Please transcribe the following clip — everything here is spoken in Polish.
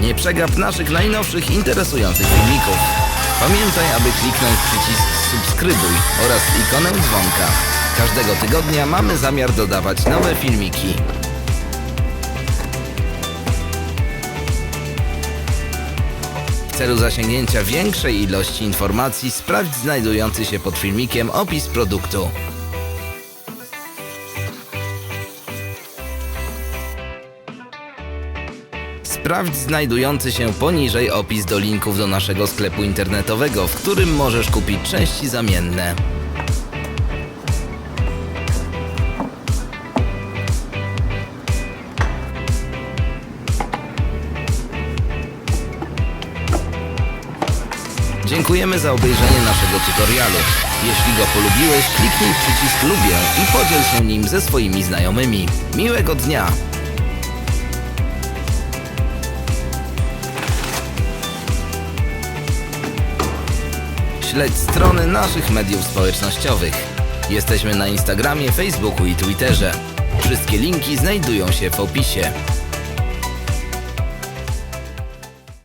Nie przegap naszych najnowszych interesujących filmików. Pamiętaj, aby kliknąć przycisk subskrybuj oraz ikonę dzwonka. Każdego tygodnia mamy zamiar dodawać nowe filmiki. W celu zasięgnięcia większej ilości informacji sprawdź znajdujący się pod filmikiem opis produktu. Sprawdź znajdujący się poniżej opis do linków do naszego sklepu internetowego, w którym możesz kupić części zamienne. Dziękujemy za obejrzenie naszego tutorialu. Jeśli go polubiłeś, kliknij przycisk lubię i podziel się nim ze swoimi znajomymi. Miłego dnia! Śledź strony naszych mediów społecznościowych. Jesteśmy na Instagramie, Facebooku i Twitterze. Wszystkie linki znajdują się w opisie.